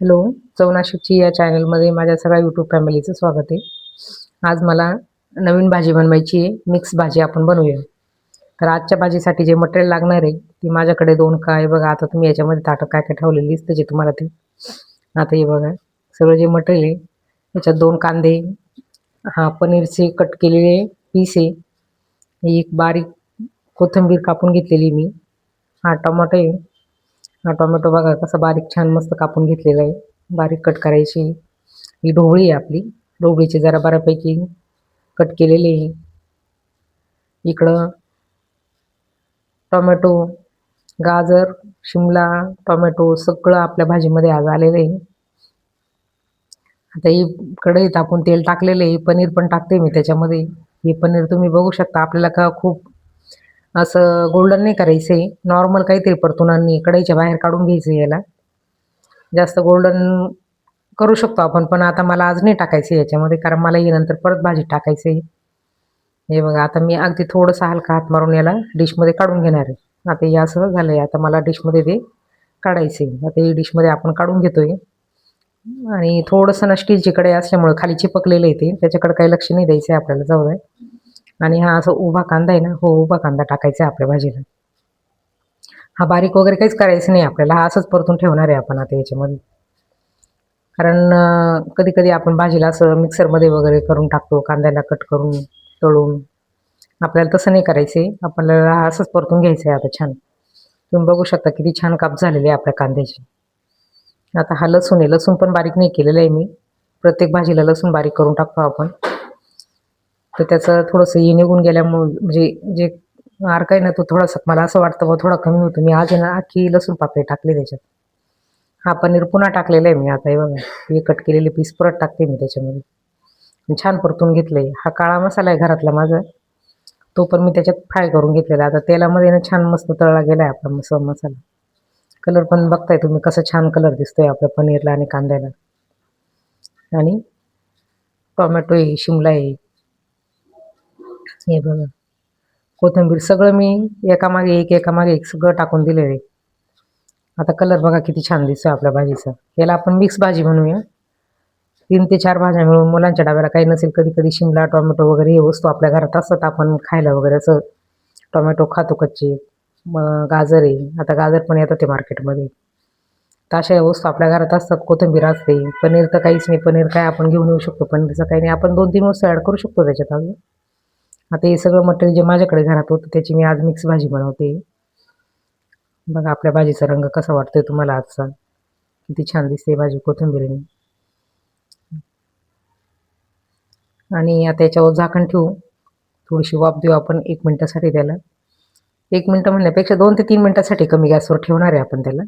Hello चवनाशिकची या चॅनलमध्ये माझ्या सगळ्या यूट्यूब फॅमिलीचं स्वागत आहे. आज मला नवीन भाजी बनवायची आहे मिक्स भाजी आपण बनवूया. तर आजच्या भाजीसाठी जे मटेरियल लागणार आहे ती माझ्याकडे दोन काय बघा आता तुम्ही याच्यामध्ये ताटं काय काय ठेवलेली दिसतं जे तुम्हाला ते. आता हे बघा सगळं जे मटेरियल आहे त्याच्यात दोन कांदे हा पनीरचे कट केलेले पीस आहे. एक बारीक कोथिंबीर कापून घेतलेली मी. हा टमाटो आहे. हा टोमॅटो बघा कसा बारीक छान मस्त कापून घेतलेला आहे. बारीक कट करायची. ही ढोबळी आहे आपली. ढोबळीची जरा बऱ्यापैकी कट केलेली आहे. इकडं टोमॅटो गाजर शिमला टोमॅटो सगळं आपल्या भाजीमध्ये आज आलेलं आहे. आता ही कढईत आपण तेल टाकलेलं आहे. पनीर पण टाकते मी त्याच्यामध्ये. हे पनीर तुम्ही बघू शकता. आपल्याला का खूप असं गोल्डन नाही करायचं. आहे नॉर्मल काहीतरी परतून आणि कढईच्या बाहेर काढून घ्यायचं आहे याला. जास्त गोल्डन करू शकतो आपण पण आता मला आज नाही टाकायचं आहे याच्यामध्ये कारण मला यानंतर नंतर परत भाजी टाकायचं आहे हे बघा आता मी अगदी थोडंसं हलका हात मारून याला डिशमध्ये काढून घेणार आहे. आता हे असं झालं आहे आता मला डिशमध्ये ते काढायचं आहे आता ही डिशमध्ये आपण काढून घेतो आहे आणि थोडंसं ना स्टीलची कडे असल्यामुळं खाली चिपकलेलं आहे ते. त्याच्याकडे काही लक्ष नाही द्यायचं आहे आपल्याला जाऊ द्या आणि हा असं उभा कांदा आहे ना हो उभा कांदा टाकायचा आहे आपल्या भाजीला. हा बारीक वगैरे काहीच करायचं नाही आपल्याला हा असंच परतून ठेवणार आहे आपण आता याच्यामध्ये. कारण कधी कधी आपण भाजीला असं मिक्सरमध्ये वगैरे करून टाकतो कांद्याला कट करून तळून. आपल्याला तसं नाही करायचं आहे आपल्याला हा असंच परतून घ्यायचं आहे आता छान. तुम्ही बघू शकता किती छान काप झालेले आहे आपल्या कांद्याची. आता हा लसूण आहे लसूण पण बारीक नाही केलेलं आहे मी. प्रत्येक भाजीला लसूण बारीक करून टाकतो आपण. तर त्याचं थोडंसं हे निघून गेल्यामुळं म्हणजे जे अर्क आहे ना तो थोडासा मला असं वाटतं बा थोडा कमी होतो. मी आज ना आखी लसूण पापडी टाकली त्याच्यात. हा पनीर पुन्हा टाकलेला आहे मी आता हे बघा. हे कट केलेले पीस परत टाकते मी त्याच्यामध्ये. छान परतून घेतलं आहे हा काळा मसाला आहे घरातला माझा. तो पण मी त्याच्यात फ्राय करून घेतलेला आता तेलामध्ये ना छान मस्त तळला गेला आहे आपला मस मसाला. कलर पण बघताय तुम्ही कसं छान कलर दिसतोय आपल्या पनीरला आणि कांद्याला. आणि टोमॅटो आहे शिमला आहे हे बघा. कोथिंबीर सगळं मी एकामागे एक एकामागे एक सगळं टाकून दिलेलं आहे. आता कलर बघा किती छान दिसतो आपल्या भाजीचा. याला आपण मिक्स भाजी म्हणूया. तीन ते चार भाज्या मिळून मुलांच्या डाब्याला काही नसेल कधी कधी शिमला टोमॅटो वगैरे हे वस्तू आपल्या घरात असतात. आपण खायला वगैरे असं टोमॅटो खातो कच्चे. मग गाजर आहे. आता गाजर पण येतात ते मार्केटमध्ये. तर अशा या वस्तू आपल्या घरात असतात. कोथिंबीर असते. पनीर तर काहीच नाही. पनीर काय आपण घेऊन येऊ शकतो. पनीरचं काही नाही. आपण दोन तीन वस्तू ॲड करू शकतो त्याच्यात अजून. आता हे सगळं मटेरियल जे माझ्याकडे घरात होतं त्याची मी आज मिक्स भाजी बनवते. बघा आपल्या भाजीचा रंग कसा वाटतोय तुम्हाला आजचा? किती छान दिसते भाजी कोथिंबीरीने. आणि आता याच्यावर झाकण ठेवू. थोडीशी वाफ देऊ आपण एक मिनटासाठी त्याला. एक मिनटं म्हणण्यापेक्षा दोन ते तीन मिनटासाठी कमी गॅसवर ठेवणार आहे आपण त्याला.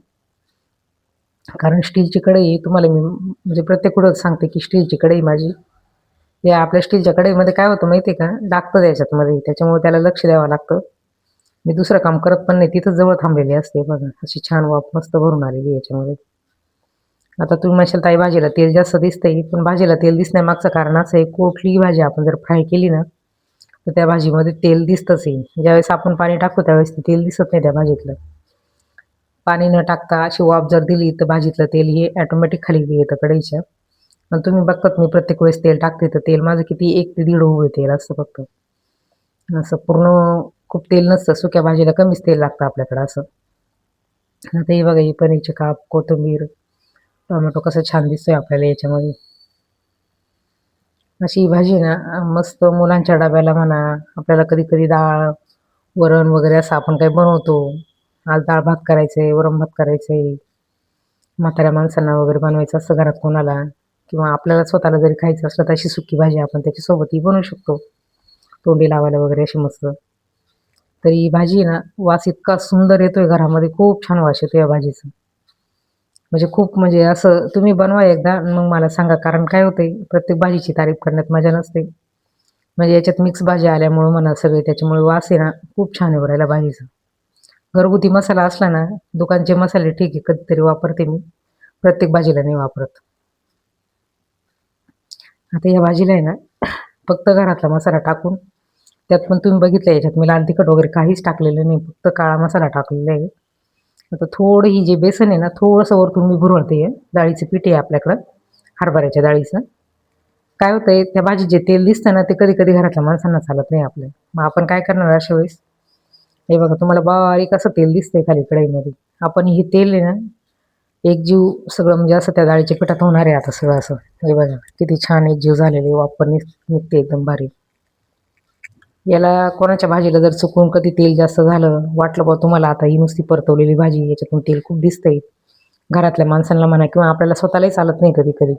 कारण स्टीलची कढई तुम्हाला मी म्हणजे प्रत्येक कुठं सांगते की स्टीलची कढई माझी या आपल्या स्टीलच्या कढईमध्ये काय होतं माहिती आहे का? लागतं त्याच्यातमध्ये त्याच्यामुळे त्याला लक्ष द्यावं लागतं. मी दुसरं काम करत पण नाही. तिथं जवळ थांबलेली असते बघा. अशी छान वाफ मस्त भरून आलेली याच्यामध्ये. आता तुम्ही म्हणशाल ताई भाजीला तेल जास्त दिसतंय. पण भाजीला तेल दिसण्यामागचं कारण असं आहे कुठलीही भाजी आपण जर फ्राय केली ना तर त्या भाजीमध्ये तेल दिसतंच येईल ज्यावेळेस आपण पाणी टाकतो त्यावेळेस ते तेल दिसत नाही त्या भाजीतलं. पाणी न टाकता अशी वाफ जर दिली तर भाजीतलं तेल हे ॲटोमॅटिक खाली येतं कढईच्या. आणि तुम्ही बघतात मी प्रत्येक वेळेस तेल टाकते तर तेल माझं किती एक ते दीड होऊ तेल असतं फक्त. असं पूर्ण खूप तेल नसतं सुक्या भाजीला कमीच तेल लागतं आपल्याकडं असं. आता हे बघा ही पनीरचे काप कोथिंबीर टोमॅटो कसं छान दिसतोय आपल्याला याच्यामध्ये. अशी ही भाजी ना मस्त मुलांच्या डब्याला म्हणा आपल्याला कधी कधी डाळ वरण वगैरे असं आपण काही बनवतो. आज डाळ भात करायचं आहे वरण भात करायचं आहे म्हाताऱ्या माणसांना वगैरे बनवायचं असतं घरात कोणाला. किंवा आपल्याला स्वतःला जरी खायचं असलं तर अशी सुकी भाजी आपण त्याच्यासोबतही बनवू शकतो. तोंडी लावायला वगैरे अशी मस्त. तर ही भाजी ना वास इतका सुंदर येतोय घरामध्ये. खूप छान वास येतो या भाजीचा. म्हणजे खूप म्हणजे असं तुम्ही बनवा एकदा मग मला सांगा कारण काय होतंय प्रत्येक भाजीची तारीफ करण्यात मजा नसते. म्हणजे याच्यात मिक्स भाजी आल्यामुळं म्हणा सगळे त्याच्यामुळे वास आहे ना खूप छान आहे भाजीचं भाजीचा. घरगुती मसाला असला ना दुकानचे मसाले ठीक आहे कधीतरी वापरते मी. प्रत्येक भाजीला नाही वापरत. आता या भाजीला आहे ना फक्त घरातला मसाला टाकून त्यात पण तुम्ही बघितलं याच्यात मी लाल तिखट वगैरे काहीच टाकलेलं नाही फक्त काळा मसाला टाकलेला आहे. आता थोडं ही जे बेसन आहे ना थोडंसं वरतून मी भुरळते डाळीचं पीठ आहे आपल्याकडं हरभऱ्याच्या डाळीचं. काय होतं आहे त्या भाजीत जे तेल दिसतं ना ते कधी कधी घरातल्या माणसांना चालत नाही आपल्या मग आपण काय करणार अशा वेळेस? हे बघा तुम्हाला बारीक असं तेल दिसतंय खाली कढईमध्ये. आपण हे तेल आहे ना एक जीव सगळं म्हणजे असं त्या डाळीच्या पिठात होणार आहे आता सगळं असं. हे बघा किती छान एक जीव झालेले वापर निघते एकदम भारी याला कोणाच्या भाजीला जर चुकून कधी तेल जास्त झालं वाटलं बा तुम्हाला आता ही नुसती परतवलेली भाजी याच्यातून तेल खूप दिसतंय. घरातल्या माणसांना म्हणा किंवा आपल्याला स्वतःलाही चालत नाही कधी कधी.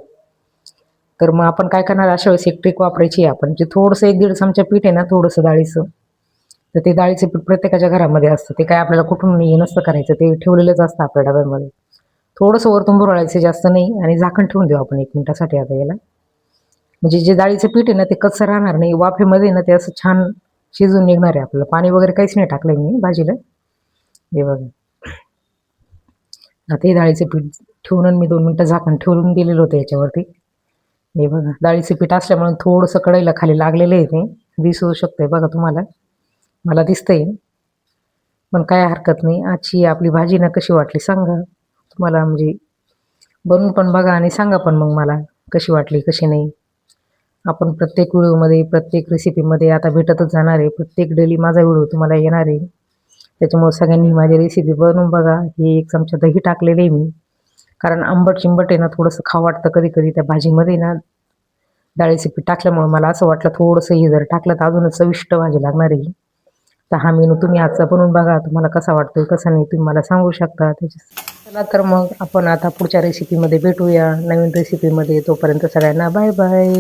तर मग आपण काय करणार अशा वेळेस एक ट्रिक वापरायची आहे आपण जे थोडंसं एक दीड चमचा पीठ आहे ना थोडंसं डाळीचं. तर ते डाळीचं पीठ प्रत्येकाच्या घरामध्ये असतं ते काय आपल्याला कुठून हे नसतं करायचं ते ठेवलेलंच असतं आपल्या डब्यामध्ये. थोडंसं वरतून बुरळायचं जास्त नाही. आणि झाकण ठेवून देऊ आपण एक मिनिटासाठी आता याला. म्हणजे जे डाळीचं पीठ आहे ना ते कच्चं राहणार नाही. वाफेमध्ये ना ते असं छान शिजून निघणार आहे आपलं. पाणी वगैरे काहीच नाही टाकलंय मी भाजीला. हे बघा. आता हे डाळीचं पीठ ठेवून आणि मी दोन मिनटं झाकण ठेवून दिलेलं होतं याच्यावरती. हे बघा. डाळीचं पीठ असल्यामुळे थोडंसं कढईला खाली लागलेलं आहे ते. दिसू शकतंय बघा तुम्हाला. मला दिसतंय. पण काय हरकत नाही. आजची आपली भाजी ना कशी वाटली सांगा. तुम्हाला म्हणजे बनवून पण बघा आणि सांगा पण मग मला कशी वाटली कशी नाही. आपण प्रत्येक व्हिडिओमध्ये प्रत्येक रेसिपीमध्ये आता भेटतच जाणार आहे. प्रत्येक डेली माझा व्हिडिओ तुम्हाला येणार आहे. त्याच्यामुळे सगळ्यांनी माझी रेसिपी बनवून बघा. हे एक चमचा दही टाकलेलं आहे मी. कारण आंबट चिंबट आहे ना थोडंसं खावं वाटतं कधी कधी त्या भाजीमध्ये ना. डाळीचं पीठ टाकल्यामुळे मला असं वाटलं थोडंसं हे जर टाकलं तर अजूनच चविष्ट भाजी लागणार आहे. तर हा मेनू तुम्ही आजचा बनवून बघा तुम्हाला कसा वाटतोय कसा नाही तुम्ही मला सांगू शकता. त्याच्या चला तर मग आपण आता पुढच्या रेसिपीमध्ये भेटूया. नवीन रेसिपीमध्ये तोपर्यंत सगळ्यांना बाय बाय